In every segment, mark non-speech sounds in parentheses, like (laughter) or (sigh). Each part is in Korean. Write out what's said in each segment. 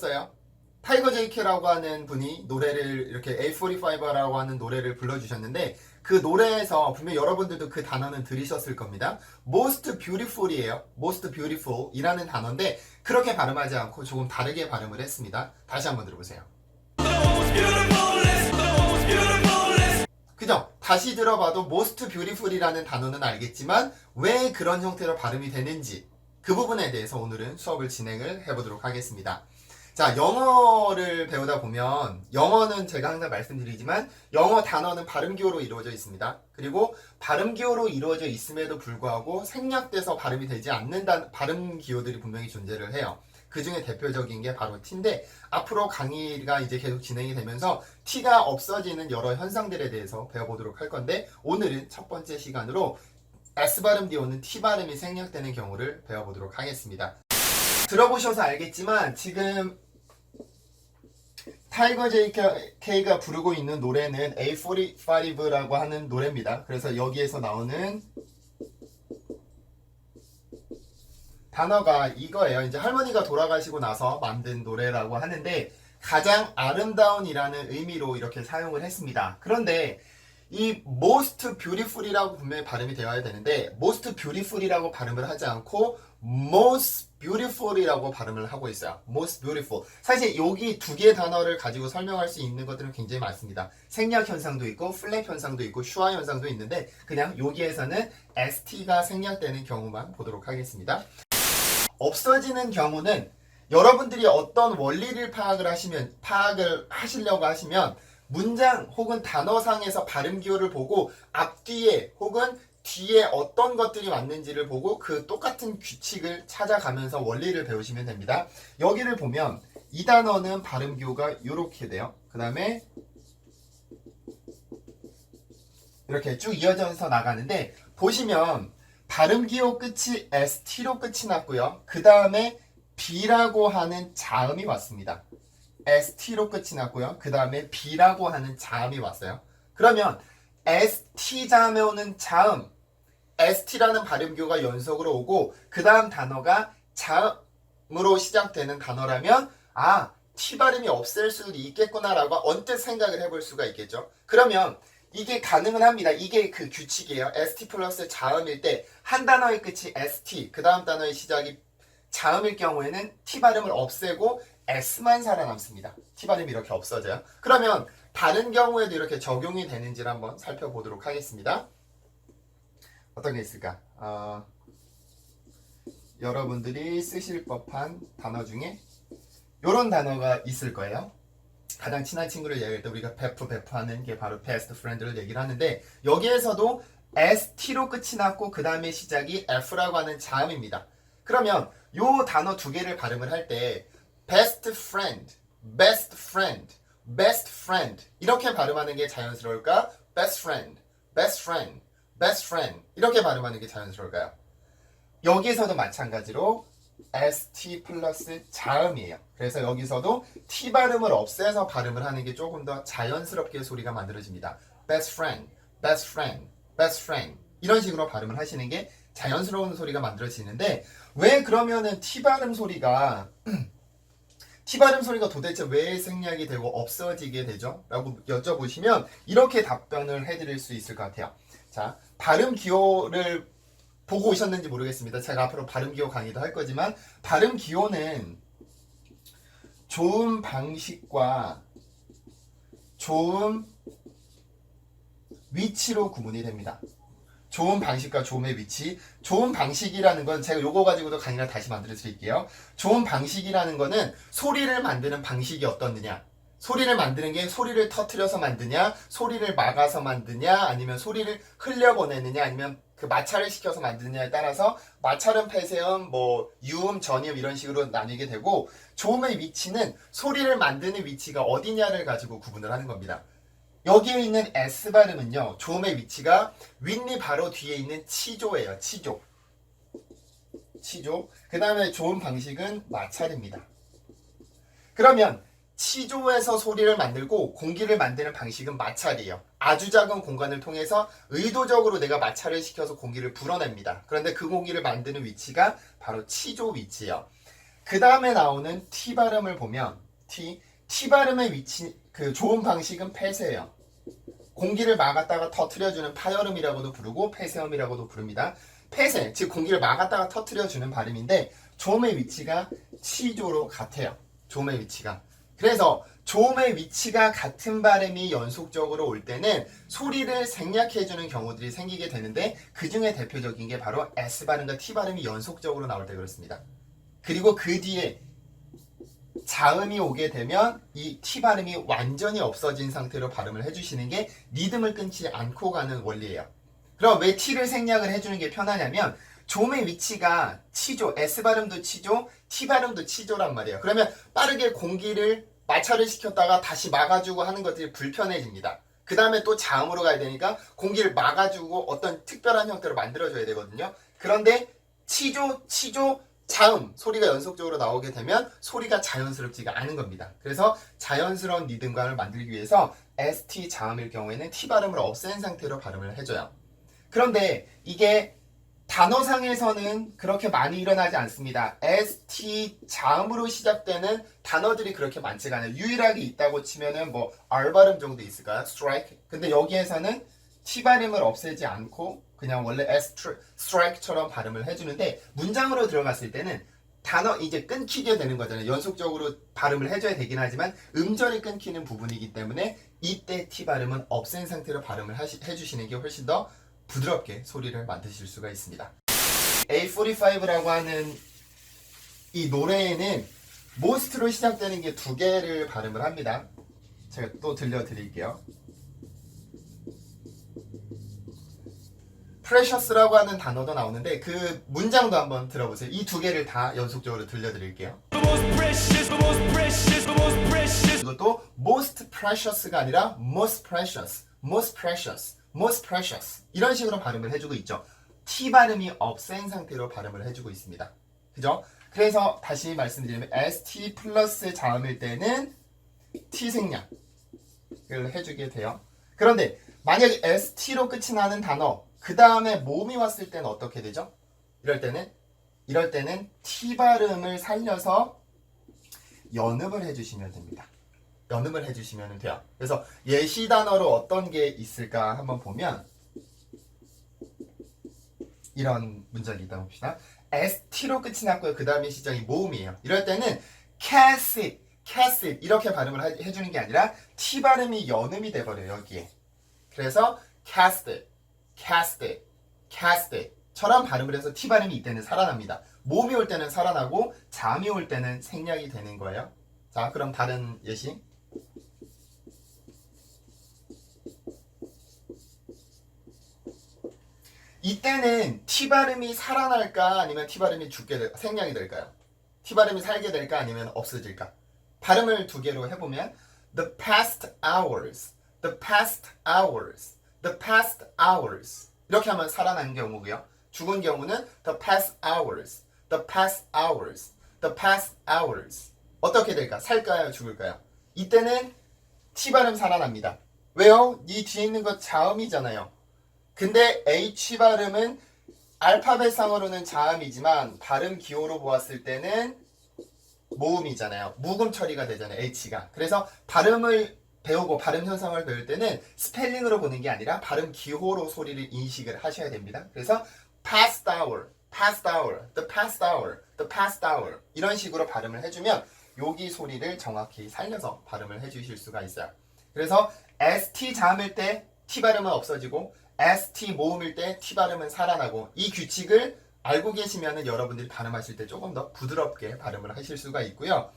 들으셨어요? 타이거 제이케라고 하는 분이 노래를 이렇게 A45라고 하는 노래를 불러주셨는데 그 노래에서 분명 여러분들도 그 단어는 들으셨을 겁니다. Most beautiful이에요. Most beautiful 이라는 단어인데 그렇게 발음하지 않고 조금 다르게 발음을 했습니다. 다시 한번 들어보세요. 그죠? 다시 들어봐도 most beautiful이라는 단어는 알겠지만 왜 그런 형태로 발음이 되는지 그 부분에 대해서 오늘은 수업을 진행을 해보도록 하겠습니다. 자, 영어를 배우다 보면 영어는 제가 항상 말씀드리지만 영어 단어는 발음 기호로 이루어져 있습니다. 그리고 발음 기호로 이루어져 있음에도 불구하고 생략돼서 발음이 되지 않는 단, 발음 기호들이 분명히 존재를 해요. 그 중에 대표적인 게 바로 T인데 앞으로 강의가 이제 계속 진행이 되면서 T가 없어지는 여러 현상들에 대해서 배워보도록 할 건데 오늘은 첫 번째 시간으로 S 발음 오는 T 발음이 생략되는 경우를 배워보도록 하겠습니다. 들어보셔서 알겠지만 지금 타이거 JK가 부르고 있는 노래는 A45라고 하는 노래입니다. 그래서 여기에서 나오는 단어가 이거예요. 이제 할머니가 돌아가시고 나서 만든 노래라고 하는데 가장 아름다운이라는 의미로 이렇게 사용을 했습니다. 그런데 이 most beautiful이라고 분명히 발음이 되어야 되는데 most beautiful이라고 발음을 하지 않고 most beautiful이라고 발음을 하고 있어요. most beautiful. 사실 여기 두 개의 단어를 가지고 설명할 수 있는 것들은 굉장히 많습니다. 생략 현상도 있고 플랫 현상도 있고 슈화 현상도 있는데 그냥 여기에서는 st가 생략되는 경우만 보도록 하겠습니다. 없어지는 경우는 여러분들이 어떤 원리를 파악을 하시면 파악을 하시려고 하시면 문장 혹은 단어상에서 발음 기호를 보고 앞뒤에 혹은 뒤에 어떤 것들이 왔는지를 보고 그 똑같은 규칙을 찾아가면서 원리를 배우시면 됩니다. 여기를 보면 이 단어는 발음 기호가 이렇게 돼요. 그 다음에 이렇게 쭉 이어져서 나가는데 보시면 발음 기호 끝이 st로 끝이 났고요. 그 다음에 b라고 하는 자음이 왔습니다. st로 끝이 났고요. 그 다음에 b라고 하는 자음이 왔어요. 그러면 st 자음에 오는 자음, st라는 발음교가 연속으로 오고 그 다음 단어가 자음으로 시작되는 단어라면 아 t 발음이 없을 수도 있겠구나라고 언뜻 생각을 해볼 수가 있겠죠. 그러면 이게 가능은 합니다. 이게 그 규칙이에요. st 플러스 자음일 때 한 단어의 끝이 st, 그 다음 단어의 시작이 자음일 경우에는 t 발음을 없애고 s만 살아남습니다. t 발음이 이렇게 없어져요. 그러면 다른 경우에도 이렇게 적용이 되는지를 한번 살펴보도록 하겠습니다. 어떤 게 있을까? 어, 여러분들이 쓰실 법한 단어 중에 이런 단어가 있을 거예요. 가장 친한 친구를 얘기할 때 우리가 베프 베프 하는 게 바로 best friend를 얘기를 하는데 여기에서도 st로 끝이 났고 그 다음에 시작이 f라고 하는 자음입니다. 그러면 요 단어 두 개를 발음을 할 때 best friend, best friend, best friend 이렇게 발음하는 게 자연스러울까? best friend, best friend, best friend 이렇게 발음하는 게 자연스러울까요? 여기서도 마찬가지로 st 플러스 자음이에요. 그래서 여기서도 t 발음을 없애서 발음을 하는 게 조금 더 자연스럽게 소리가 만들어집니다. best friend, best friend, best friend 이런 식으로 발음을 하시는 게 자연스러운 소리가 만들어지는데 왜 그러면은 t 발음 소리가 (clears throat) t 발음 소리가 도대체 왜 생략이 되고 없어지게 되죠? 라고 여쭤보시면 이렇게 답변을 해드릴 수 있을 것 같아요. 자, 발음 기호를 보고 오셨는지 모르겠습니다. 제가 앞으로 발음 기호 강의도 할 거지만 발음 기호는 좋은 방식과 좋은 위치로 구분이 됩니다. 좋은 방식과 좋음의 위치. 좋은 방식이라는 건 제가 요거 가지고도 강의를 다시 만들어 드릴게요. 좋은 방식이라는 거는 소리를 만드는 방식이 어떻느냐. 소리를 만드는 게 소리를 터트려서 만드냐, 소리를 막아서 만드냐, 아니면 소리를 흘려보내느냐, 아니면 그 마찰을 시켜서 만드느냐에 따라서 마찰은 폐쇄음, 뭐 유음, 전이음 이런 식으로 나뉘게 되고 조음의 위치는 소리를 만드는 위치가 어디냐를 가지고 구분을 하는 겁니다. 여기에 있는 S 발음은요, 조음의 위치가 윗니 바로 뒤에 있는 치조예요, 치조. 치조. 그 다음에 조음 방식은 마찰입니다. 그러면 치조에서 소리를 만들고 공기를 만드는 방식은 마찰이에요. 아주 작은 공간을 통해서 의도적으로 내가 마찰을 시켜서 공기를 불어냅니다. 그런데 그 공기를 만드는 위치가 바로 치조 위치예요. 그 다음에 나오는 T 발음을 보면 T T 발음의 위치 그 좋은 방식은 폐쇄예요. 공기를 막았다가 터트려주는 파열음이라고도 부르고 폐쇄음이라고도 부릅니다. 폐쇄, 즉 공기를 막았다가 터트려주는 발음인데 조음의 위치가 치조로 같아요. 조음의 위치가. 그래서 조음의 위치가 같은 발음이 연속적으로 올 때는 소리를 생략해주는 경우들이 생기게 되는데 그 중에 대표적인 게 바로 S 발음과 T 발음이 연속적으로 나올 때 그렇습니다. 그리고 그 뒤에 자음이 오게 되면 이 T 발음이 완전히 없어진 상태로 발음을 해주시는 게 리듬을 끊지 않고 가는 원리예요. 그럼 왜 T를 생략을 해주는 게 편하냐면 조음의 위치가 치조, S 발음도 치조, T 발음도 치조란 말이에요. 그러면 빠르게 공기를 마찰을 시켰다가 다시 막아주고 하는 것들이 불편해집니다. 그 다음에 또 자음으로 가야 되니까 공기를 막아주고 어떤 특별한 형태로 만들어줘야 되거든요. 그런데 치조, 치조, 자음 소리가 연속적으로 나오게 되면 소리가 자연스럽지가 않은 겁니다. 그래서 자연스러운 리듬감을 만들기 위해서 ST 자음일 경우에는 T 발음을 없앤 상태로 발음을 해줘요. 그런데 이게 단어상에서는 그렇게 많이 일어나지 않습니다. ST 자음으로 시작되는 단어들이 그렇게 많지가 않아요. 유일하게 있다고 치면은 뭐 R 발음 정도 있을까요? strike. 근데 여기에서는 T 발음을 없애지 않고 그냥 원래 S strike처럼 발음을 해주는데 문장으로 들어갔을 때는 단어 이제 끊기게 되는 거잖아요. 연속적으로 발음을 해줘야 되긴 하지만 음절이 끊기는 부분이기 때문에 이때 T 발음은 없앤 상태로 발음을 하시, 해주시는 게 훨씬 더 부드럽게 소리를 만드실 수가 있습니다. A45라고 하는 이 노래에는 most로 시작되는 게 두 개를 발음을 합니다. 제가 또 들려드릴게요. Precious라고 하는 단어도 나오는데 그 문장도 한번 들어보세요. 이 두 개를 다 연속적으로 들려드릴게요. The most precious, the most precious, the most precious. 이것도 most precious가 아니라 most precious, most precious, most precious 이런 식으로 발음을 해주고 있죠. T 발음이 없앤 상태로 발음을 해주고 있습니다. 그죠? 그래서 다시 말씀드리면 ST 플러스 자음일 때는 T 생략을 해주게 돼요. 그런데 만약에 ST로 끝이 나는 단어 그 다음에 모음이 왔을 때는 어떻게 되죠? 이럴 때는 이럴 때는 T 발음을 살려서 연음을 해주시면 됩니다. 연음을 해주시면 돼요. 그래서 예시 단어로 어떤 게 있을까 한번 보면 이런 문장이 있다 봅시다. ST로 끝이 났고요. 그 다음에 시작이 모음이에요. 이럴 때는 castle, castle 이렇게 발음을 하- 해주는 게 아니라 T 발음이 연음이 돼버려요. 여기에. 그래서 castle, castle, castle처럼 발음을 해서 T 발음이 이때는 살아납니다. 모음이 올 때는 살아나고 잠이 올 때는 생략이 되는 거예요. 자, 그럼 다른 예시. 이때는 T 발음이 살아날까 아니면 T 발음이 죽게 될, 생략이 될까요? T 발음이 살게 될까 아니면 없어질까? 발음을 두 개로 해보면 the past hours, the past hours, the past hours 이렇게 하면 살아난 경우고요. 죽은 경우는 the past hours, the past hours, the past hours 어떻게 될까? 살까요? 죽을까요? 이때는 T 발음 살아납니다. 왜요? 이 뒤에 있는 거 자음이잖아요. 근데 H 발음은 알파벳상으로는 자음이지만 발음 기호로 보았을 때는 모음이잖아요. 묵음 처리가 되잖아요. H가. 그래서 발음을 배우고 발음 현상을 배울 때는 스펠링으로 보는 게 아니라 발음 기호로 소리를 인식을 하셔야 됩니다. 그래서 past hour, past hour, the past hour, the past hour 이런 식으로 발음을 해주면 여기 소리를 정확히 살려서 발음을 해주실 수가 있어요. 그래서 ST 자음일 때 T 발음은 없어지고 ST 모음일 때 T 발음은 살아나고 이 규칙을 알고 계시면 여러분들이 발음하실 때 조금 더 부드럽게 발음을 하실 수가 있고요.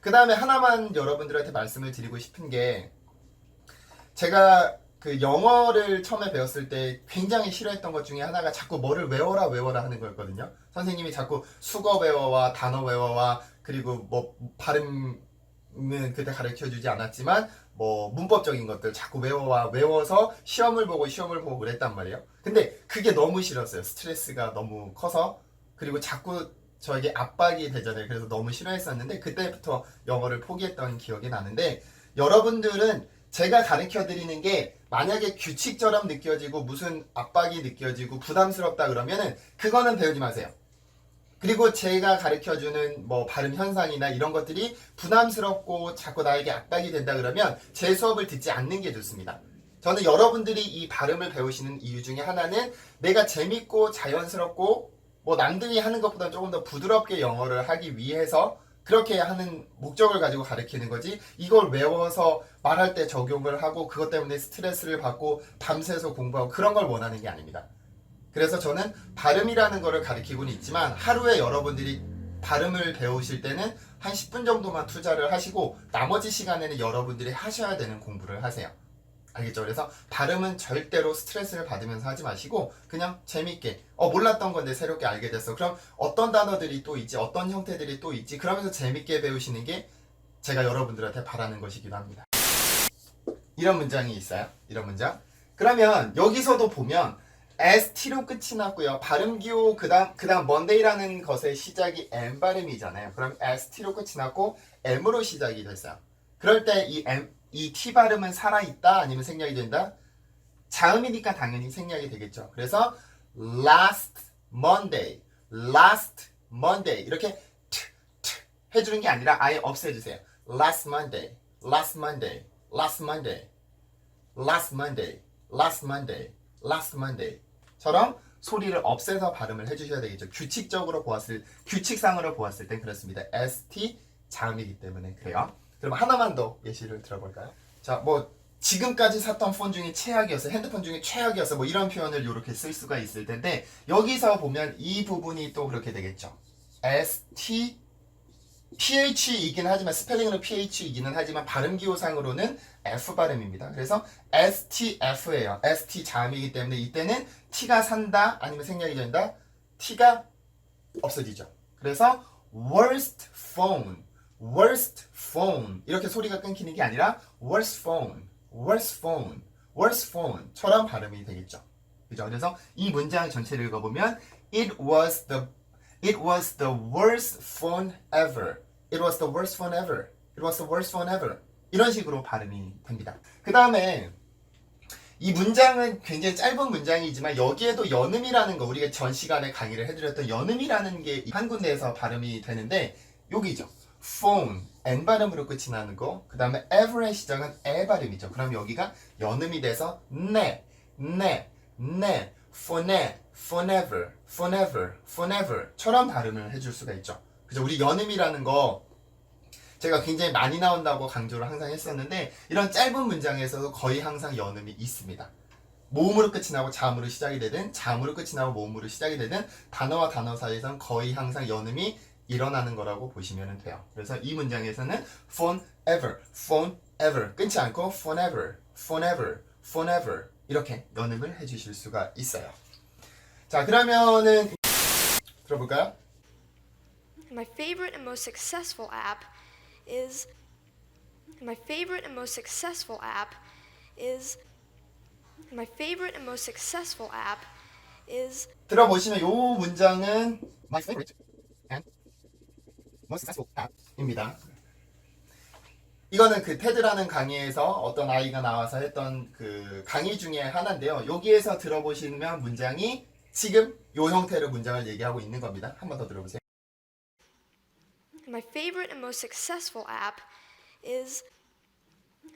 그 다음에 하나만 여러분들한테 말씀을 드리고 싶은 게 제가 그 영어를 처음에 배웠을 때 굉장히 싫어했던 것 중에 하나가 자꾸 뭐를 외워라 외워라 하는 거였거든요. 선생님이 자꾸 수거 외워와 단어 외워와 그리고 뭐 발음은 그때 가르쳐 주지 않았지만 뭐 문법적인 것들 자꾸 외워와 외워서 시험을 보고 시험을 보고 그랬단 말이에요. 근데 그게 너무 싫었어요. 스트레스가 너무 커서 그리고 자꾸 저에게 압박이 되잖아요. 그래서 너무 싫어했었는데 그때부터 영어를 포기했던 기억이 나는데 여러분들은 제가 가르쳐 드리는 게 만약에 규칙처럼 느껴지고 무슨 압박이 느껴지고 부담스럽다 그러면은 그거는 배우지 마세요. 그리고 제가 가르쳐 주는 뭐 발음 현상이나 이런 것들이 부담스럽고 자꾸 나에게 압박이 된다 그러면 제 수업을 듣지 않는 게 좋습니다. 저는 여러분들이 이 발음을 배우시는 이유 중에 하나는 내가 재밌고 자연스럽고 뭐 남들이 하는 것보다 조금 더 부드럽게 영어를 하기 위해서 그렇게 하는 목적을 가지고 가르치는 거지 이걸 외워서 말할 때 적용을 하고 그것 때문에 스트레스를 받고 밤새서 공부하고 그런 걸 원하는 게 아닙니다. 그래서 저는 발음이라는 거를 가르치고는 있지만 하루에 여러분들이 발음을 배우실 때는 한 10분 정도만 투자를 하시고 나머지 시간에는 여러분들이 하셔야 되는 공부를 하세요. 알겠죠? 그래서 발음은 절대로 스트레스를 받으면서 하지 마시고 그냥 재밌게 어 몰랐던 건데 새롭게 알게 됐어. 그럼 어떤 단어들이 또 있지? 어떤 형태들이 또 있지? 그러면서 재밌게 배우시는 게 제가 여러분들한테 바라는 것이기도 합니다. 이런 문장이 있어요. 이런 문장. 그러면 여기서도 보면 st로 끝이 났고요. 발음 기호 그다음 그다음 monday라는 것의 시작이 m 발음이잖아요. 그럼 st로 끝이 났고 m으로 시작이 됐어요. 그럴 때 이 m 이 t 발음은 살아 있다 아니면 생략이 된다? 자음이니까 당연히 생략이 되겠죠. 그래서 last Monday, last Monday 이렇게 트, 트 해주는 게 아니라 아예 없애주세요. last Monday, last Monday, last Monday, last Monday, last Monday, last Monday 처럼 소리를 없애서 발음을 해주셔야 되겠죠. 규칙적으로 보았을 규칙상으로 보았을 땐 그렇습니다. st 자음이기 때문에 그래요. 그럼 하나만 더 예시를 들어볼까요? 자, 뭐 지금까지 샀던 폰 중에 최악이었어, 핸드폰 중에 최악이었어, 뭐 이런 표현을 이렇게 쓸 수가 있을 텐데 여기서 보면 이 부분이 또 그렇게 되겠죠. st ph이긴 하지만 스펠링으로 ph이기는 하지만 발음 기호상으로는 f 발음입니다. 그래서 stf예요. st 자음이기 때문에 이때는 t가 산다 아니면 생략이 된다. t가 없어지죠. 그래서 worst phone, worst phone 이렇게 소리가 끊기는 게 아니라 worst phone, worst phone, worst phone처럼 발음이 되겠죠. 그죠? 그래서 이 문장 전체를 읽어보면 it was the It was the worst phone ever. It was the worst phone ever. It was the worst phone ever. 이런 식으로 발음이 됩니다. 그 다음에 이 문장은 굉장히 짧은 문장이지만 여기에도 연음이라는 거 우리가 전 시간에 강의를 해드렸던 연음이라는 게 한 군데에서 발음이 되는데 여기죠. Phone n 발음으로 끝이 나는 거. 그 다음에 ever의 시작은 에 발음이죠. 그럼 여기가 연음이 돼서 네, 네, 네, phone, forever, forever, forever처럼 발음을 해줄 수가 있죠. 그죠? 우리 연음이라는 거 제가 굉장히 많이 나온다고 강조를 항상 했었는데 이런 짧은 문장에서도 거의 항상 연음이 있습니다. 모음으로 끝이 나고 자음으로 시작이 되든 자음으로 끝이 나고 모음으로 시작이 되든 단어와 단어 사이에선 거의 항상 연음이 일어나는 거라고 보시면 돼요. 그래서 이 문장에서는 phone ever, phone ever 끊지 않고 phone ever, phone ever, phone ever 이렇게 연음을 해주실 수가 있어요. 자 그러면은 들어볼까요? My favorite and most successful app is my favorite and most successful app is my favorite and most successful app is 들어보시면 이 문장은 my favorite most successful app입니다. 이거는 그 테드라는 강의에서 어떤 아이가 나와서 했던 그 강의 중에 하나인데요. 여기에서 들어보시면 문장이 지금 이 형태로 문장을 얘기하고 있는 겁니다. 한번 더 들어보세요. my favorite and most successful app is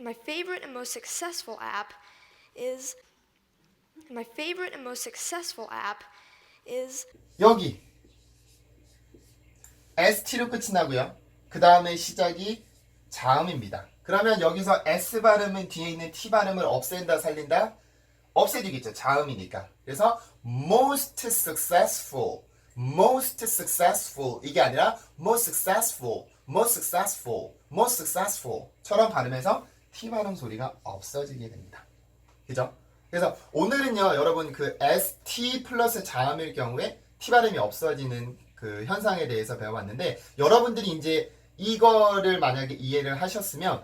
my favorite and most successful app is my favorite and most successful app is 여기 st로 끝이 나고요. 그 다음에 시작이 자음입니다. 그러면 여기서 s 발음은 뒤에 있는 t 발음을 없앤다 살린다 없애주겠죠. 자음이니까. 그래서 most successful, most successful 이게 아니라 most successful, most successful, most successful처럼 발음해서 t 발음 소리가 없어지게 됩니다. 그죠? 그래서 오늘은요, 여러분 그 ST 플러스 자음일 경우에 T 발음이 없어지는 그 현상에 대해서 배워봤는데 여러분들이 이제 이거를 만약에 이해를 하셨으면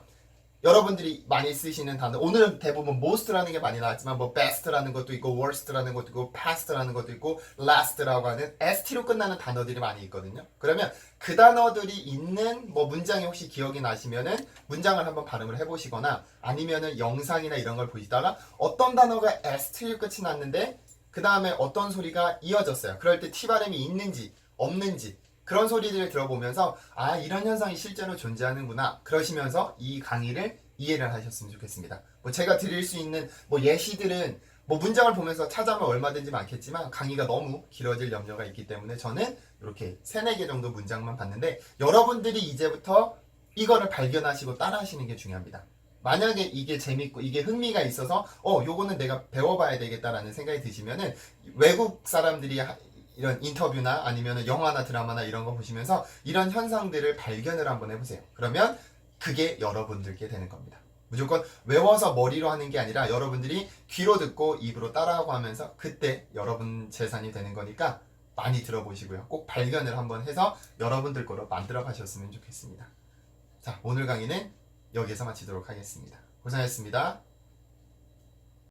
여러분들이 많이 쓰시는 단어 오늘은 대부분 most라는 게 많이 나왔지만 뭐 best라는 것도 있고 worst라는 것도 있고 past라는 것도 있고 last라고 하는 st로 끝나는 단어들이 많이 있거든요. 그러면 그 단어들이 있는 뭐 문장이 혹시 기억이 나시면은 문장을 한번 발음을 해보시거나 아니면은 영상이나 이런 걸 보시다가 어떤 단어가 st로 끝이 났는데 그 다음에 어떤 소리가 이어졌어요. 그럴 때 t 발음이 있는지 없는지 그런 소리들을 들어보면서 아 이런 현상이 실제로 존재하는구나 그러시면서 이 강의를 이해를 하셨으면 좋겠습니다. 뭐 제가 드릴 수 있는 뭐 예시들은 뭐 문장을 보면서 찾아보면 얼마든지 많겠지만 강의가 너무 길어질 염려가 있기 때문에 저는 이렇게 세네 개 정도 문장만 봤는데 여러분들이 이제부터 이거를 발견하시고 따라하시는 게 중요합니다. 만약에 이게 재밌고 이게 흥미가 있어서 어 요거는 내가 배워봐야 되겠다라는 생각이 드시면은 외국 사람들이 하- 이런 인터뷰나 아니면 영화나 드라마나 이런 거 보시면서 이런 현상들을 발견을 한번 해보세요. 그러면 그게 여러분들께 되는 겁니다. 무조건 외워서 머리로 하는 게 아니라 여러분들이 귀로 듣고 입으로 따라하고 하면서 그때 여러분 재산이 되는 거니까 많이 들어보시고요. 꼭 발견을 한번 해서 여러분들 거로 만들어 가셨으면 좋겠습니다. 자, 오늘 강의는 여기에서 마치도록 하겠습니다. 고생하셨습니다.